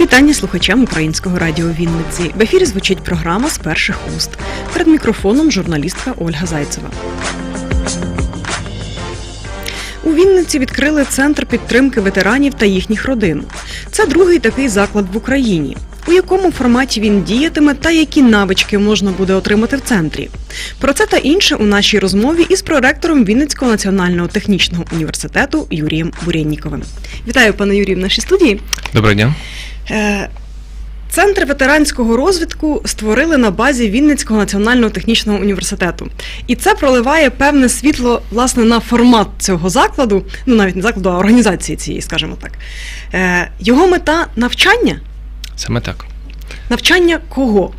Вітання слухачам українського радіо Вінниці. В ефірі звучить програма з перших уст. Перед мікрофоном журналістка Ольга Зайцева. У Вінниці відкрили центр підтримки ветеранів та їхніх родин. Це другий такий заклад в Україні. У якому форматі він діятиме та які навички можна буде отримати в центрі? Про це та інше у нашій розмові із проректором Вінницького національного технічного університету Юрієм Бурєнніковим. Вітаю, пане Юрію, в нашій студії. Доброго дня. Е, Центр ветеранського розвитку створили на базі Вінницького національного технічного університету, і це проливає певне світло власне на формат цього закладу, ну навіть не закладу, а організації цієї, скажімо так. Е, Його мета навчання. Саме так. Навчання кого?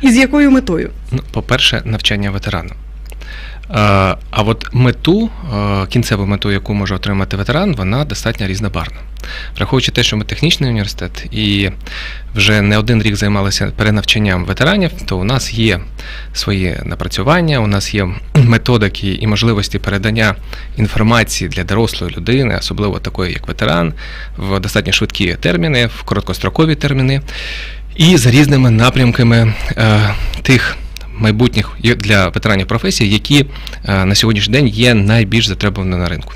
І з якою метою? Ну, по-перше, навчання ветерана. Е, А от мету, е, кінцеву мету, яку може отримати ветеран, вона достатньо різнобарна. Враховуючи те, що ми технічний університет і вже не один рік займалися перенавчанням ветеранів, то у нас є свої напрацювання, у нас є методики і можливості передання інформації для дорослої людини, особливо такої, як ветеран, в достатньо швидкі терміни, в короткострокові терміни, і з різними напрямками е, тих майбутніх для ветеранів професій, які е, на сьогоднішній день є найбільш затребувані на ринку.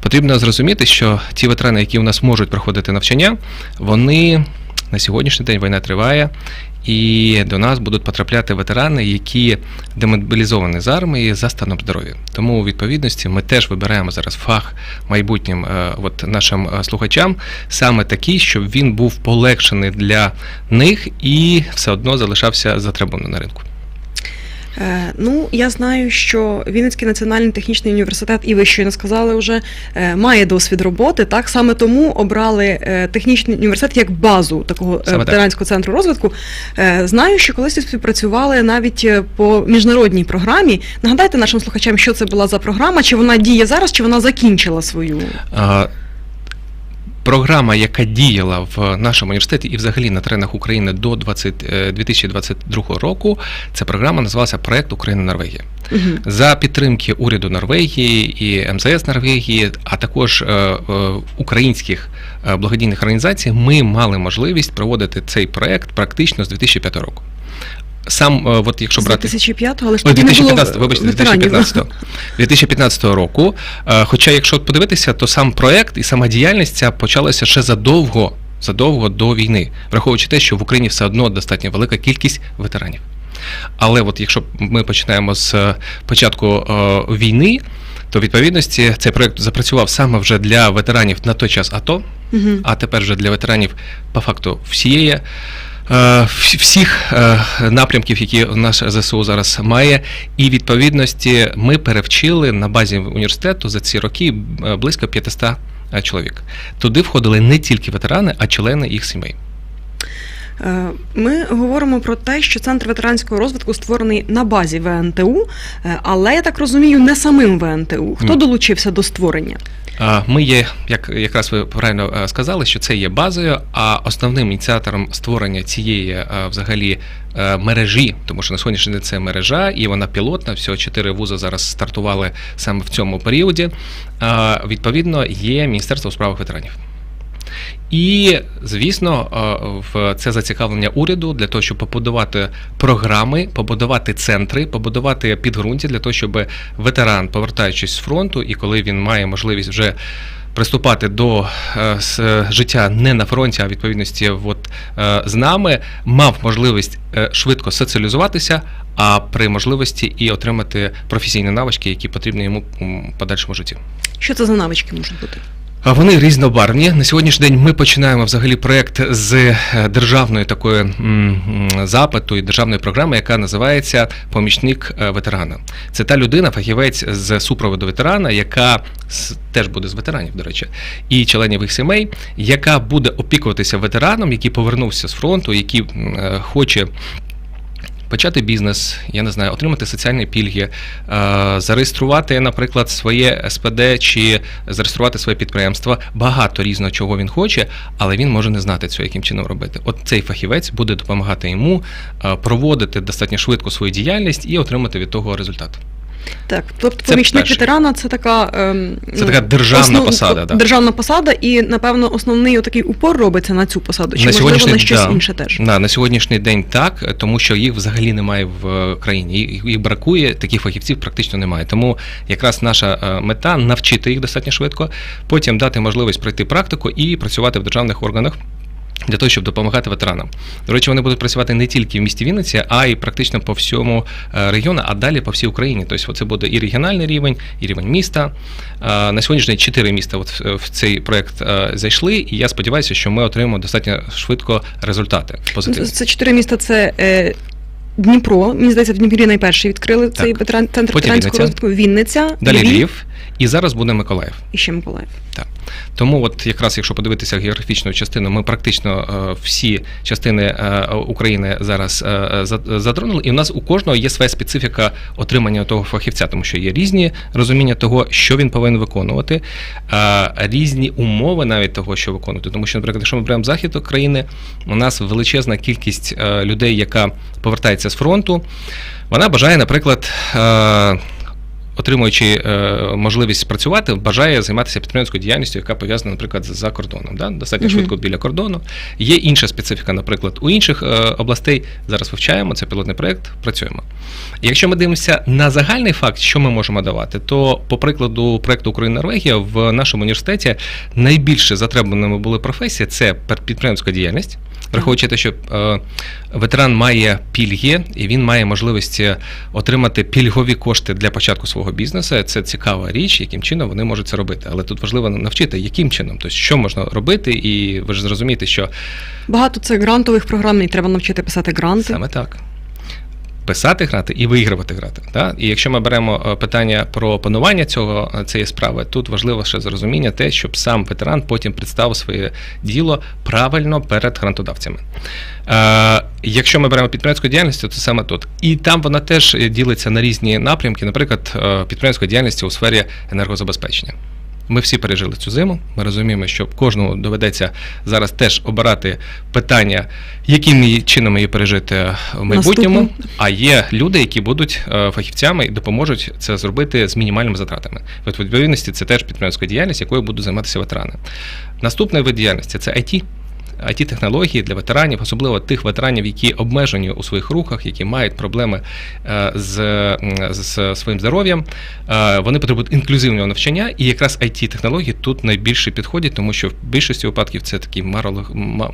Потрібно зрозуміти, що ті ветерани, які у нас можуть проходити навчання, вони на сьогоднішній день війна триває, і до нас будуть потрапляти ветерани, які демобілізовані з армії за станом здоров'я. Тому у відповідності ми теж вибираємо зараз фах майбутнім е, от нашим е, слухачам саме такий, щоб він був полегшений для них і все одно залишався затребуваним на ринку. Е, ну, я знаю, що Вінницький національний технічний університет, і ви щойно сказали вже, е, має досвід роботи. Так саме тому обрали е, технічний університет як базу такого так. ветеранського центру розвитку. Знаю, що колись співпрацювали навіть по міжнародній програмі. Нагадайте нашим слухачам, що це була за програма, чи вона діє зараз, чи вона закінчила свою. А, Програма, яка діяла в нашому університеті і взагалі на теренах України до 20, е, 2022 року, ця програма називалася Проект Україна Норвегія. Мгм. За підтримки уряду Норвегії і МЗС Норвегії, а також е, е, українських е, благодійних організацій, ми мали можливість проводити цей проект практично з 2005 року. Сам, е, от якщо З брати 2005-го, але ж тоді не було вибачте, 2015, 2015 року. Е, Хоча, якщо подивитися, то сам проект і сама діяльність ця почалася ще задовго, задовго до війни, враховуючи те, що в Україні все одно достатньо велика кількість ветеранів. Але от якщо ми починаємо з е, початку війни, то відповідності цей проект запрацював саме вже для ветеранів на той час АТО, Мгм. а тепер вже для ветеранів по факту всієї. Е, вс- Всіх е, напрямків, які наш ЗСУ зараз має, і відповідності ми перевчили на базі університету за ці роки е, близько 500 е, чоловік. Туди входили не тільки ветерани, а члени їх сімей. Е, Ми говоримо про те, що центр ветеранського розвитку створений на базі ВНТУ, е, але я так розумію, не самим ВНТУ. Хто долучився до створення? Ми є, як якраз ви правильно е, сказали, що це є базою, а основним ініціатором створення цієї взагалі мережі, тому що на сьогоднішній день це мережа, і вона пілотна. Всього чотири вузи зараз стартували саме в цьому періоді. Відповідно, є Міністерство у справах ветеранів. І, звісно, е, в це зацікавлення уряду для того, щоб побудувати програми, побудувати центри, побудувати підґрунтя для того, щоб ветеран, повертаючись з фронту, і коли він має можливість вже приступати до е, життя не на фронті, а в відповідності от, е, з нами, мав можливість швидко соціалізуватися, а при можливості і отримати професійні навички, які потрібні йому у подальшому житті. Що це за навички можуть бути? Вони різнобарвні. На сьогоднішній день ми починаємо взагалі проект з е, державної такої запиту і державної програми, яка називається Помічник е, ветерана. Це та людина, фахівець з супроводу ветерана, яка теж буде з ветеранів, до речі, і членів їх сімей, яка буде опікуватися ветераном, який повернувся з фронту, який е, хоче почати бізнес, я не знаю, отримати соціальні пільги, е, зареєструвати, наприклад, своє СПД чи зареєструвати своє підприємство. Багато різного чого він хоче, але він може не знати цього, яким чином робити. От цей фахівець буде допомагати йому е, проводити достатньо швидко свою діяльність і отримати від того результат. Так, тобто Це помічник перший. ветерана це така ем, Це така державна основ- посада, да. Державна посада, і напевно основний отакий упор робиться на цю посаду. Чи На можливо на щось да. інше теж? На, на сьогоднішній день так, тому що їх взагалі немає в е, країні. Їх, їх бракує, таких фахівців практично немає. Тому якраз наша е, мета навчити їх достатньо швидко, потім дати можливість пройти практику і працювати в державних органах. Для того, щоб допомагати ветеранам. До речі, вони будуть працювати не тільки в місті Вінниці, а й практично по всьому е, регіону, а далі по всій Україні. Тобто це буде і регіональний рівень, і рівень міста. Е, На сьогоднішній чотири міста от в- цей проект е, зайшли, і я сподіваюся, що ми отримаємо достатньо швидко результати позитивні. Це чотири міста. Це Дніпро. Мені здається, в Дніпрі найперші відкрили цей ветеран, центр ветеранського Вінниця. розвитку. Вінниця, Далі Львів, і зараз буде Миколаїв. і ще Миколаїв. Тому, от якраз якщо подивитися географічну частину, ми практично е, всі частини е, України зараз е, за- і у нас у кожного є своя специфіка отримання того фахівця, тому що є різні розуміння того, що він повинен виконувати, різні умови навіть того, що виконувати. Тому що, наприклад, якщо ми беремо захід України, у нас величезна кількість людей, яка повертається з фронту, вона бажає, наприклад. Отримуючи е, можливість працювати, бажає займатися підприємською діяльністю, яка пов'язана, наприклад, за кордоном, да? достатньо Мгм. швидко біля кордону. Є інша специфіка, наприклад, у інших е, областей. Зараз вивчаємо це пілотний проект, працюємо. Якщо ми дивимося на загальний факт, що ми можемо давати, то по прикладу проекту Україна Норвегія в нашому університеті найбільше затребуваними були професії це підприємська діяльність. Враховуючи те, що е, ветеран має пільги і він має можливість отримати пільгові кошти для початку свого бізнесу. Це цікава річ, яким чином вони можуть це робити. Але тут важливо навчити, яким чином, тобто що можна робити, і ви ж зрозумієте, що Багато це грантових програм, і треба навчити писати гранти. Саме так. Писати грати і виігрувати грати. Да? І якщо ми беремо е, питання про панування цього е, цієї справи, тут важливо ще зрозуміння те, щоб сам ветеран потім представив своє діло правильно перед грантодавцями. Е, якщо ми беремо підприємську діяльність, то саме тут. І там вона теж е, ділиться на різні напрямки, наприклад, підприємська діяльність у сфері енергозабезпечення. Ми всі пережили цю зиму. Ми розуміємо, що кожному доведеться зараз теж обирати питання, яким чином її пережити в майбутньому. Наступний. А є люди, які будуть е, фахівцями і допоможуть це зробити з мінімальними затратами. В відповідності це теж підприємська діяльність, якою будуть займатися ветерани. Наступний вид діяльності це IT. It технології для ветеранів, особливо тих ветеранів, які обмежені у своїх рухах, які мають проблеми е, з, з своїм здоров'ям. Е, Вони потребують інклюзивного навчання, і якраз it технології тут найбільше підходять, тому що в більшості випадків це такий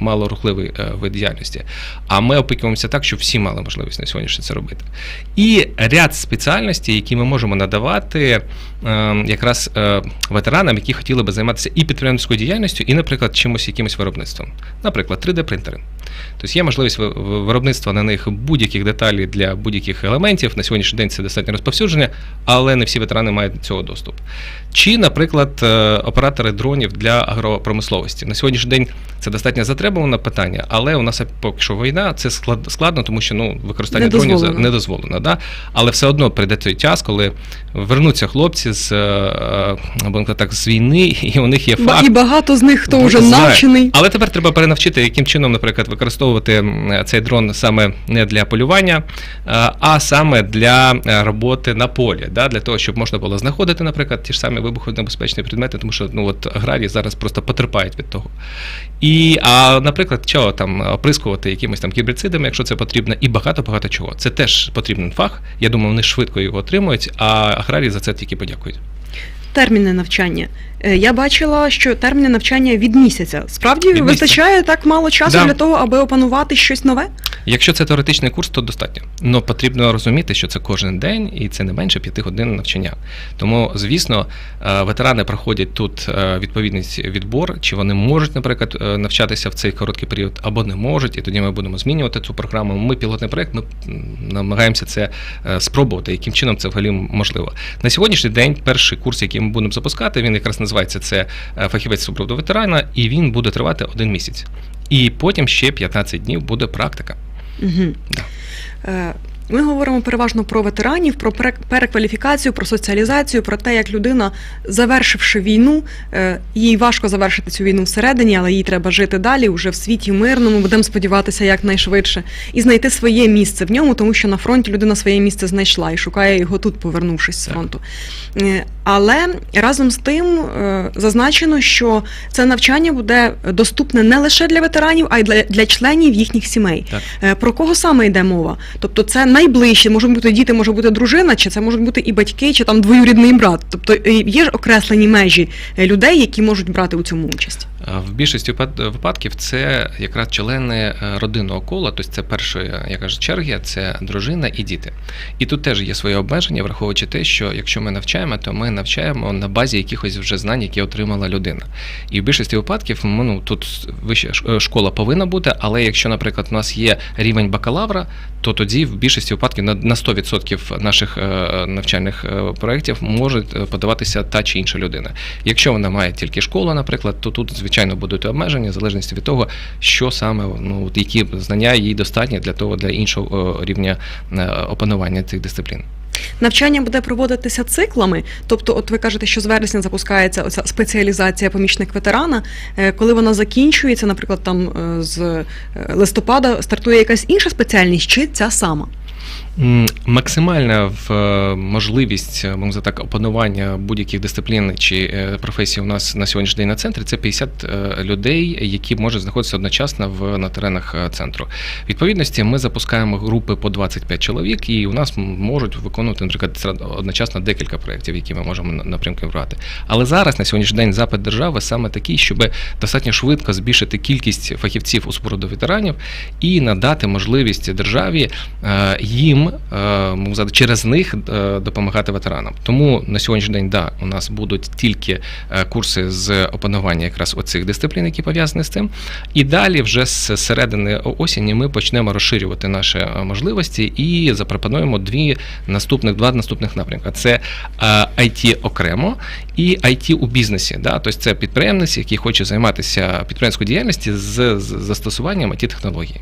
малорухливий е, вид діяльності. А ми опікуємося так, щоб всі мали можливість на сьогодні це робити. І ряд спеціальностей, які ми можемо надавати якраз ветеранам, які хотіли би займатися і підприємницькою діяльністю, і, наприклад, чимось якимось виробництвом. Наприклад, 3D-принтери. Тобто є можливість ви- ви- виробництва на них будь-яких деталей для будь-яких елементів. На сьогоднішній день це достатньо розповсюдження, але не всі ветерани мають до цього доступ. Чи, наприклад, е, оператори дронів для агропромисловості. На сьогоднішній день це достатньо затребуване питання, але у нас поки що війна, це складно, тому що ну, використання Не дронів не дозволено. Да? Але все одно прийде той час, коли вернуться хлопці з, е, е, так, з війни, і у них є факт. І багато з них, хто вже навчений. Але тепер треба перенавчити, яким чином, наприклад, використовувати цей дрон саме не для полювання, а а саме для е, роботи на полі, да, для того, щоб можна було знаходити, наприклад, ті ж самі вибухонебезпечні предмети, тому що ну от аграрії зараз просто потерпають від того. І, а, наприклад, що там оприскувати якимись там гербіцидами, якщо це потрібно, і багато-багато чого. Це теж потрібен фах. Я думаю, вони швидко його отримують, а аграрії за це тільки подякують. Терміни навчання. Е, Я бачила, що терміни навчання від місяця. Справді Від місяця. вистачає так мало часу Да. для того, аби опанувати щось нове? Якщо це теоретичний курс, то достатньо. Але потрібно розуміти, що це кожен день і це не менше п'яти годин навчання. Тому, звісно, е, ветерани проходять тут е, відповідний відбор, чи вони можуть, наприклад, навчатися в цей короткий період або не можуть, і тоді ми будемо змінювати цю програму. Ми пілотний проект, ми намагаємося це спробувати, яким чином це взагалі можливо. На сьогоднішній день перший курс, який ми будемо запускати, він якраз називається це е, фахівець супроводу ветерана, і він буде тривати один місяць. І потім ще 15 днів буде практика. Угу. Да. Ми говоримо переважно про ветеранів, про перекваліфікацію, про соціалізацію, про те, як людина, завершивши війну, е, їй важко завершити цю війну всередині, але їй треба жити далі, уже в світі мирному, будемо сподіватися якнайшвидше, і знайти своє місце в ньому, тому що на фронті людина своє місце знайшла і шукає його тут, повернувшись з фронту. Е, Але разом з тим е, зазначено, що це навчання буде доступне не лише для ветеранів, а й для, для членів їхніх сімей. Так. Про кого саме йде мова? Тобто це найближче, можуть бути діти, може бути дружина, чи це можуть бути і батьки, чи там двоюрідний брат. Тобто е, є ж окреслені межі е, людей, які можуть брати у цьому участь. А В більшості випад- випадків це якраз члени е, родинного кола, тобто це першої, я кажу, черги, це дружина і діти. І тут теж є свої обмеження, враховуючи те, що якщо ми навчаємо, то ми навчаємо на базі якихось вже знань, які отримала людина. І в більшості випадків ну, тут вища е, школа повинна бути, але якщо, наприклад, у нас є рівень бакалавра, то тоді в більшості випадків на на 100% наших е, навчальних е, проєктів може е, подаватися та чи інша людина. Якщо вона має тільки школу, наприклад, то тут звичайно будуть обмеження в залежності від того, що саме ну які знання їй достатні для того для іншого е, рівня е, опанування цих дисциплін. Навчання буде проводитися циклами. Тобто, от ви кажете, що з вересня запускається оця спеціалізація помічник ветерана. Е, Коли вона закінчується, наприклад, там з листопада стартує якась інша спеціальність, чи ця сама? Максимальна е, можливість е, сказати так опанування будь-яких дисциплін чи е, професій у нас на сьогоднішній день на центрі це 50 е, людей, які можуть знаходитися одночасно в на теренах центру. Відповідності ми запускаємо групи по 25 чоловік, і у нас можуть виконувати, наприклад, одночасно декілька проєктів, які ми можемо на- напрямки брати. Але зараз на сьогоднішній день запит держави саме такий, щоб достатньо швидко збільшити кількість фахівців у споруду ветеранів і надати можливість державі їм е, через них е, допомагати ветеранам. Тому на сьогоднішній день да, у нас будуть тільки е, курси з опанування якраз оцих дисциплін, які пов'язані з цим. І далі, вже з середини осені, ми почнемо розширювати наші можливості і запропонуємо дві наступних два наступних напрямки: це IT окремо і IT у бізнесі. Да? Тобто це підприємець, який хоче займатися підприємською діяльністю з застосуванням it технологій.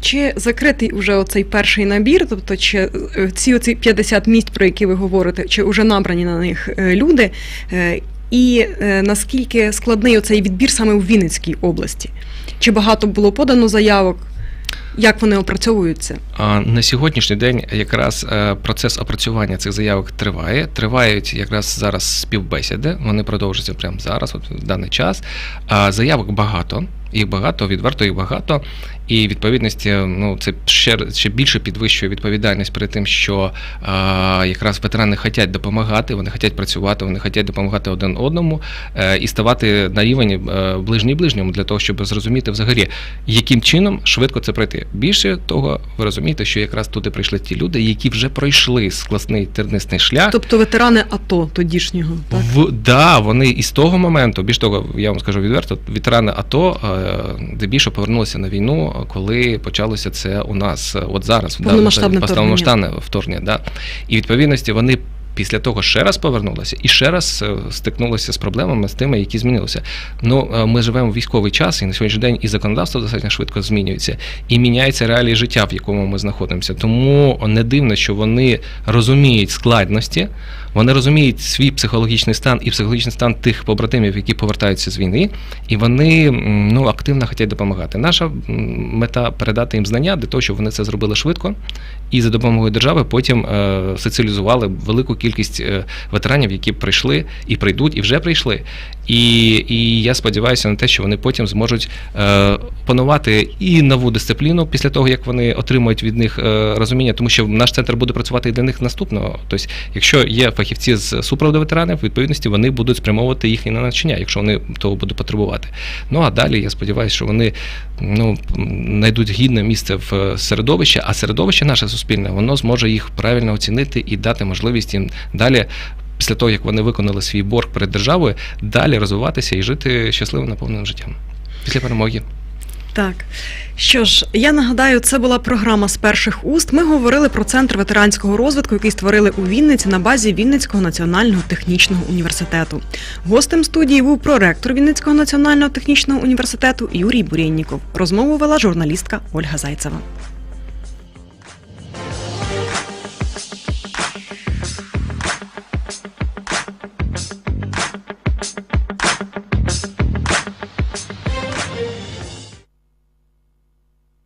Чи закритий уже оцей перший набір? Тобто, чи е, ці оці 50 місць, про які ви говорите, чи вже набрані на них е, люди? Е, І наскільки складний оцей відбір саме у Вінницькій області? Чи багато було подано заявок? Як вони опрацьовуються? На сьогоднішній день якраз процес опрацювання цих заявок триває. Тривають якраз зараз співбесіди. Вони продовжуються прямо зараз, от в даний час. Заявок багато. Їх багато, відверто їх багато. І відповідності, ну це ще ще більше підвищує відповідальність перед тим, що а, якраз ветерани хочуть допомагати, вони хочуть працювати, вони хочуть допомагати один одному е, і ставати на рівень е, ближній ближньому для того, щоб зрозуміти взагалі, яким чином швидко це пройти. Більше того, ви розумієте, що якраз туди прийшли ті люди, які вже пройшли складний тернистий шлях. Тобто ветерани АТО тодішнього, так? В, да, вони із того моменту, більш того, я вам скажу відверто, ветерани АТО е, здебільшого повернулися на війну, коли почалося це у нас от зараз, да, повномасштабне вторгнення. Да. І відповідності вони. Після того ще раз повернулися і ще раз е, стикнулися з проблемами з тими, які змінилися. Ну е, ми живемо в військовий час, і на сьогоднішній день і законодавство достатньо швидко змінюється, і міняються реалії життя, в якому ми знаходимося. Тому не дивно, що вони розуміють складності, вони розуміють свій психологічний стан і психологічний стан тих побратимів, які повертаються з війни, і вони ну активно хочуть допомагати. Наша мета передати їм знання для того, щоб вони це зробили швидко, і за допомогою держави потім е, соціалізували велику кількість е, ветеранів, які прийшли і прийдуть, і вже прийшли. І, і я сподіваюся на те, що вони потім зможуть е, панувати і нову дисципліну після того, як вони отримують від них розуміння, тому що наш центр буде працювати і для них наступного. Тобто, якщо є фахівці з супроводу ветеранів, відповідності вони будуть спрямовувати їх і на навчання, якщо вони того будуть потребувати. Ну а далі я сподіваюся, що вони ну, знайдуть гідне місце в середовищі, а середовище наше суспільне, воно зможе їх правильно оцінити і дати можливість їм далі. Після того, як вони виконали свій борг перед державою, далі розвиватися і жити щасливим наповненим життям після перемоги. Так. Що ж, я нагадаю, це була програма з перших уст. Ми говорили про центр ветеранського розвитку, який створили у Вінниці на базі Вінницького національного технічного університету. Гостем студії був проректор Вінницького національного технічного університету Юрій Бурєнніков. Розмову вела журналістка Ольга Зайцева.